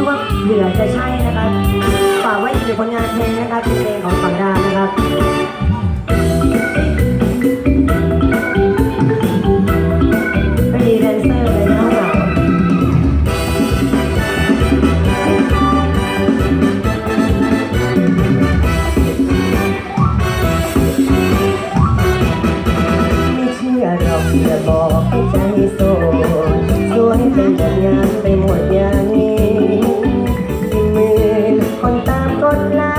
ชื่อว่าเผื่อจะใช่นะครับฝากไว้ในผลงานเพลงนะครับเป็นเพลงของฝั่งดาวนะครับไม่มีแดนเซอร์เลยนะเราไม่เชื่อหรอกอย่าบอกให้ใจโสดสวยเป็นแบบงานไปห ตา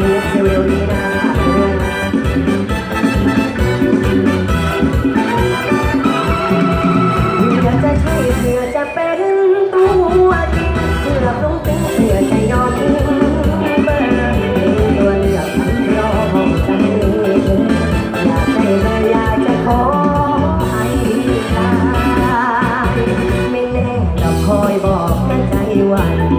เร็วๆนี้นะครับฝากไว้ด้วยนะครับเผื่อจะใช่เผื่อจะเป็นตัวจริงเผื่อลงเป็นเผื่อจะยอมทิ้งเบอร์ตัวเลือกทั้งรอห้องใจอยากได้เธออยากจะขอให้ตายไม่แน่เราคอยบอกใจวัน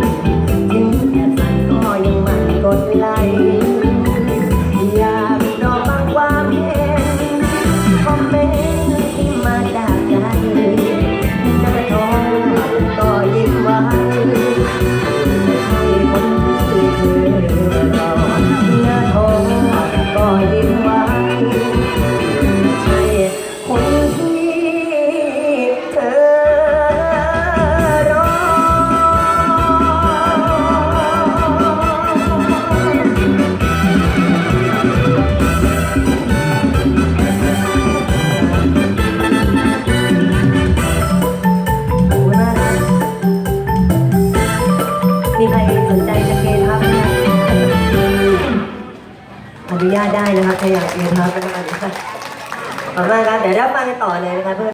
อนุญาตได้นะครับถ้าอยากเกทับประธานค่ะขอบคุณมากครับเดี๋ยวรับฟังกันต่อเลยนะคะเพื่อน